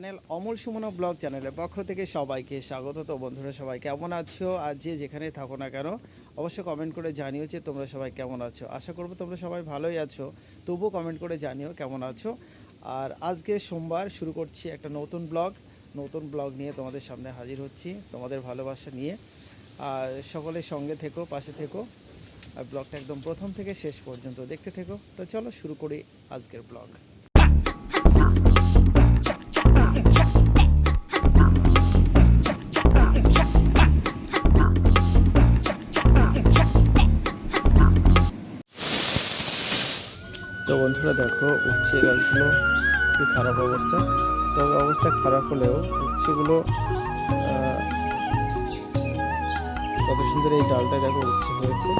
Channel Amal Sumana blog চ্যানেলের পক্ষ থেকে সবাইকে স্বাগত। তো বন্ধুরা, সবাই কেমন আছো? আর যে যেখানে থাকো না কেন, অবশ্যই কমেন্ট করে জানিও যে তোমরা সবাই কেমন আছো। আশা করব তোমরা সবাই ভালোই আছো। তবুও কমেন্ট করে জানিও কেমন আছো। আর আজকে সোমবার শুরু করছি একটা নতুন ব্লগ। নতুন ব্লগ নিয়ে তোমাদের সামনে হাজির হচ্ছি তোমাদের ভালোবাসা নিয়ে। আর সকলের সঙ্গে থেকো, পাশে থেকো। আর ব্লগটা একদম প্রথম থেকে শেষ পর্যন্ত দেখতে থেকো। তো চলো শুরু করি আজকের ব্লগ। তো বন্ধুরা দেখো, উচ্ছে গাছগুলো কি খারাপ অবস্থা? তবে অবস্থা খারাপ হলেও উচ্ছেগুলো কত সুন্দর এই ডালটা দেখো উচ্ছে হয়েছে।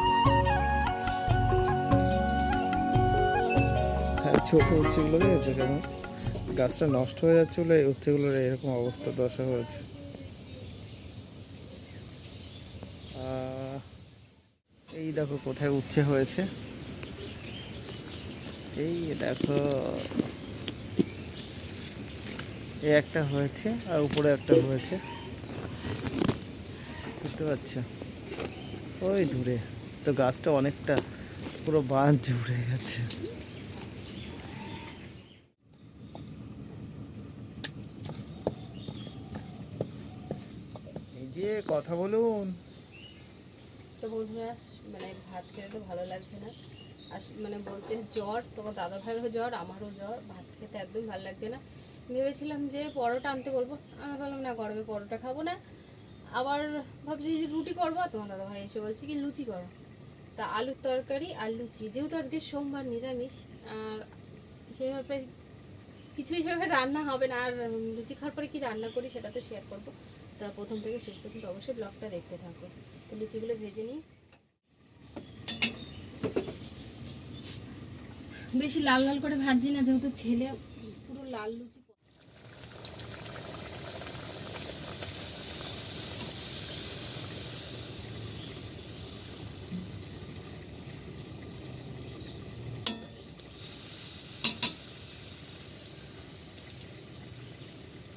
হ্যাঁ ছোট উচ্ছেগুলো দেখেছে কেমন গাছটা নষ্ট হয়ে যাচ্ছে বলে এই উচ্ছেগুলোর এরকম অবস্থা দশা হয়েছে। এই দেখো কোথায় উচ্ছে হয়েছে। এই দেখো। এই একটা হয়েছে আর উপরে একটা হয়েছে। বুঝতে পারছ? ওই দূরে। তো গাছটা অনেকটা পুরো বাঁধ জুড়ে গেছে। যে কথা বলুন। তো বন্ধুরা মানে ভাত খেতে তো ভালো লাগছে না। মানে বলতে জ্বর, তোমার দাদা ভাইয়েরও জ্বর, আমারও জ্বর, ভাত খেতে একদম ভালো লাগছে না। ভেবেছিলাম যে পরোটা আনতে বলব। আমি বললাম না, গরমে পরোটা খাব না। আবার ভাবছি যে রুটি করব তোমার দাদা ভাই এসে বলছি কি, লুচি করো। তা আলুর তরকারি আর লুচি। যেহেতু আজকে সোমবার নিরামিষ, আর সেভাবে কিছু হিসেবে রান্না হবে না, আর লুচি খাওয়ার পরে কি রান্না করি সেটা তো শেয়ার করব। তা প্রথম থেকে শেষ পর্যন্ত অবশ্যই ব্লগটা দেখতে থাকো। তো লুচিগুলো ভেজে নিই। বেশি লাল লাল করে ভাজি না যেহেতু ছেলে পুরো লাল লুচি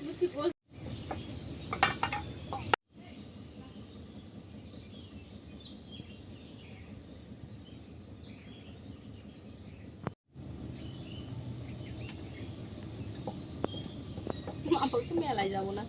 লুচি বলছে, মেলায় না।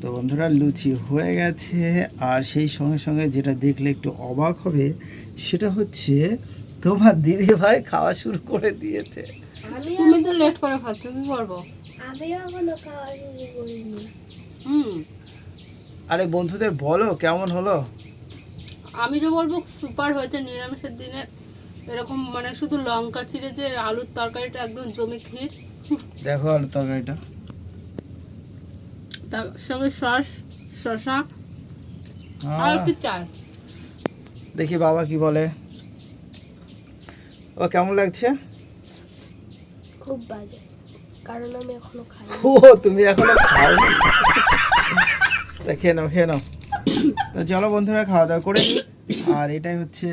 তো বন্ধুরা, লুচি হয়ে গেছে। আর সেই সঙ্গে সঙ্গে যেটা দেখলে একটু অবাক হবে, সেটা হচ্ছে তোমার দিদি ভাই খাওয়া শুরু করে দিয়েছে। তুমি তো লেট করে খাচ্ছ কি করব? আমিও এখনও খাওয়া শুরু করিনি। হুম। আরে বন্ধুদের বলো কেমন হলো? আমি যে বলব সুপার হয়েছে নিরামিষের দিনে। এরকম মানে শুধু লঙ্কা চিড়ে যে আলুর তরকারিটা একদম জমি ক্ষীর। দেখো আলু তরকারিটা। তার সঙ্গে সস শসা আর আহ, একটু চাল দেখি বাবা কি বলে। ও কেমন লাগছে? খুব বাজে। কারণ আমি এখনও খাই ও তুমি এখনও খাও? খেয়ে নাও খেয়ে নাও। তো চলো বন্ধুরা খাওয়া দাওয়া করে আর এটাই হচ্ছে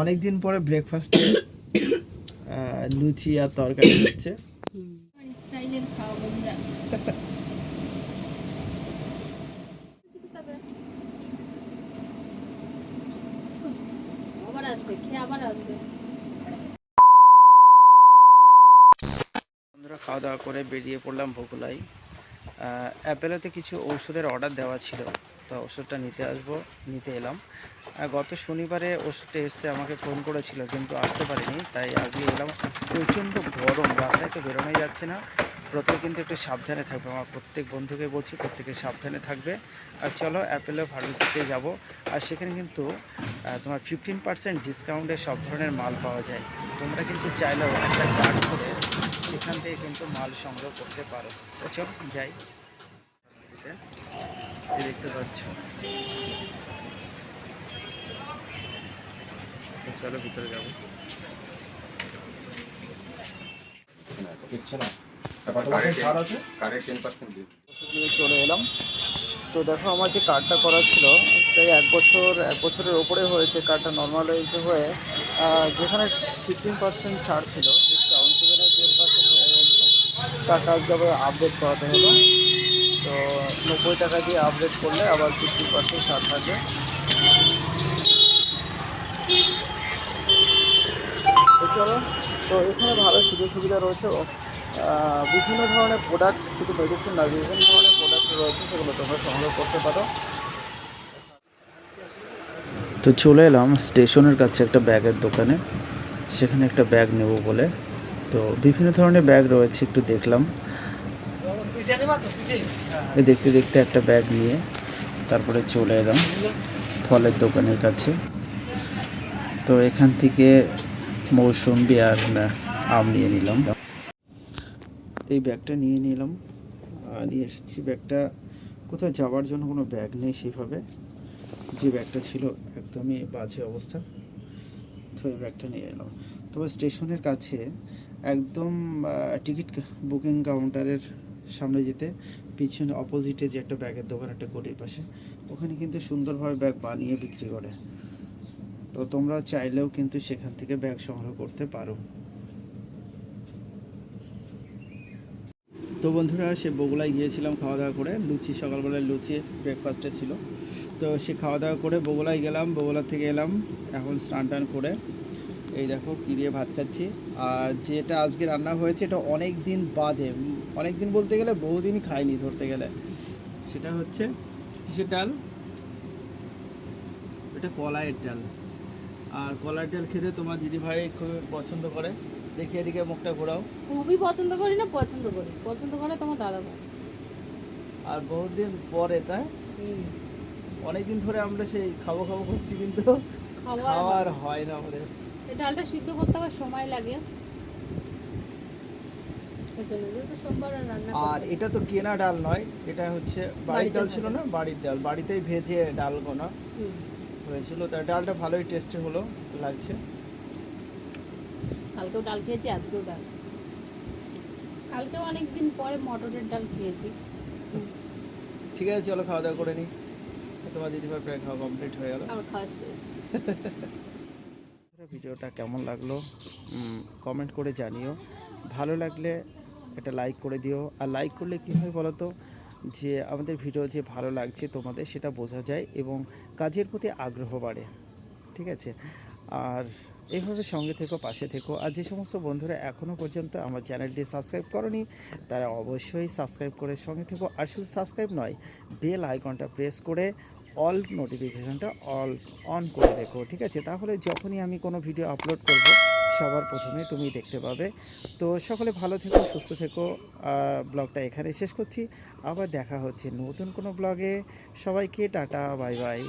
অনেক দিন পরে ব্রেকফাস্টে লুচি আর তরকারি হচ্ছে। স্টাইলের আবার আসবে খেয়ে আবার আসবে। বন্ধুরা খাওয়া দাওয়া করে বেরিয়ে পড়লাম ভোকুলাই অ্যাপেলোতে কিছু ওষুধের অর্ডার দেওয়া ছিল। তো ওষুধটা নিতে আসব, নিতে এলাম। গত শনিবারে ওষুধটা এসছে, আমাকে ফোন করেছিল, কিন্তু আসতে পারিনি। তাই আজকে এলাম প্রচণ্ড গরম রাস্তায় তো বেরোনোই যাচ্ছে না। প্রথমে কিন্তু একটু সাবধানে থাকবে। আমার প্রত্যেক বন্ধুকে বলছি, প্রত্যেকে সাবধানে থাকবে। আর চলো অ্যাপেলো ফার্মেসিতে যাব। আর সেখানে কিন্তু তোমার ফিফটিন পার্সেন্ট ডিসকাউন্টে সব ধরনের মাল পাওয়া যায়। তোমরা কিন্তু চাইলেও একটা কার্ড করে সেখান থেকে কিন্তু মাল সংগ্রহ করতে পারো। তো চল, যাই। দেখতে পাচ্ছ। চলো ভিতরে যাব। কিচ্ছু না কত পার্সেন্ট ছাড় আছে? কারেন্ট টেন পার্সেন্ট দিয়ে। দিয়ে চলে এলাম। তো দেখো আমার যে কার্ডটা করা ছিল প্রায় এক বছর এক বছরের ওপরে হয়েছে কার্ডটা নর্মালাইজ হয়ে যেখানে ফিফটিন পার্সেন্ট ছাড় ছিল ডিসকাউন্ট সেখানে টেন পার্সেন্ট হয়ে গেছিল টাকা আজকে আবার আপডেট করাতে হলো তো নব্বই টাকা দিয়ে আপডেট করলে আবার ফিফটিন পার্সেন্ট ছাড় থাকবে। তো চলো তো এখানে ভালো সুযোগ সুবিধা রয়েছে। বিভিন্ন ধরনের প্রোডাক্ট শুধু মেডিসিন না, বিভিন্ন ধরনের প্রোডাক্ট রয়েছে সেগুলো তোমরা সংগ্রহ করতে পারো। তো চলে এলাম স্টেশনের কাছে একটা ব্যাগের দোকানে। সেখানে একটা ব্যাগ নেব বলে। তো বিভিন্ন ধরনের ব্যাগ রয়েছে, একটু দেখলাম। দেখতে দেখতে একটা ব্যাগ নিয়ে তারপরে চলে এলাম ফলের দোকানের কাছে। তো এখান থেকে মৌসুম্বি আর আম নিয়ে নিলাম। এই ব্যাগটা নিয়ে নিলাম। নিয়ে এসেছি। ব্যাগটা কোথাও যাওয়ার জন্য কোনো ব্যাগ নেই সেভাবে। যে ব্যাগটা ছিল একদমই বাজে অবস্থা। তো এই ব্যাগটা নিয়ে এলাম। তবে স্টেশনের কাছে একদম টিকিট বুকিং কাউন্টারের সামনে যেতে পিছনে অপোজিটে যে একটা ব্যাগের দোকান, একটা গলির পাশে, ওখানে কিন্তু সুন্দরভাবে ব্যাগ বানিয়ে বিক্রি করে। তো তোমরা চাইলেও কিন্তু সেখান থেকে ব্যাগ সংগ্রহ করতে পারো। তো বন্ধুরা, সে বগুলায় গিয়েছিলাম খাওয়া দাওয়া করে। লুচি, সকালবেলায় লুচি ব্রেকফাস্টে ছিল। তো সে খাওয়া দাওয়া করে বগুলায় গেলাম বগুলা থেকে এলাম, এখন স্নান টান করে। এই দেখো কী দিয়ে ভাত খাচ্ছি। আর যেটা আজকে রান্না হয়েছে, এটা অনেক দিন বাদে অনেক দিন বলতে গেলে বহুদিনই খাইনি ধরতে গেলে। সেটা হচ্ছে কিসের ডাল? এটা কলাইয়ের ডাল। আর কলাইয়ের ডাল খেতে তোমার দিদিভাই খুব পছন্দ করে। দেখি এদিকে মুখটা ঘোরাও। খুবই পছন্দ করি না পছন্দ করি। পছন্দ করে তোমার দাদা ভাই আর বহুদিন পরে তাই? অনেকদিন ধরে আমরা সেই খাব খাব করছি কিন্তু খাবার খাওয়ার হয় না আমাদের। এই ডালটা সিদ্ধ করতে আবার সময় লাগে। আর এটা তো কেনা ডাল নয় এটা হচ্ছে বাড়ির ডাল ছিল না? বাড়ির ডাল। বাড়িতেই ভেজে ডাল গোনা হয়েছিল। তার ডালটা ভালোই টেস্টি হলো লাগছে। কালকেও ডাল খেয়েছি আজকেও ডাল। কালকেও অনেক দিন পরে মটরের ডাল খেয়েছি। ঠিক আছে চলো খাওয়া দাওয়া করে নিই তোমার দিদিভাই প্রায় খাওয়া কমপ্লিট হয়ে গেল। আমার খাওয়া শেষ। ভিডিওটা কেমন লাগল কমেন্ট করে জানিও। ভালো লাগলে এটা লাইক করে দিও। আর লাইক করলে কী হয় বলো তো যে আমাদের ভিডিও যে ভালো লাগছে তোমাদের সেটা বোঝা যায় এবং কাজের প্রতি আগ্রহ বাড়ে। ঠিক আছে? আর এইভাবে সঙ্গে থেকো, পাশে থেকো। আর যে সমস্ত বন্ধুরা এখনও পর্যন্ত আমার চ্যানেলটি সাবস্ক্রাইব করনি, তারা অবশ্যই সাবস্ক্রাইব করে সঙ্গে থেকো। আর শুধু সাবস্ক্রাইব নয়, বেল আইকনটা প্রেস করে অল নোটিফিকেশনটা অল অন করে রেখো, ঠিক আছে? তাহলে যখনই আমি কোনো ভিডিও আপলোড করব, সবার প্রথমে তুমি দেখতে পাবে। তো সকলে ভালো থেকো, সুস্থ থেকো। ব্লগটা এখানে শেষ করছি। আবার দেখা হচ্ছে নতুন কোনো ব্লগে। সবাইকে টাটা, বাই বাই।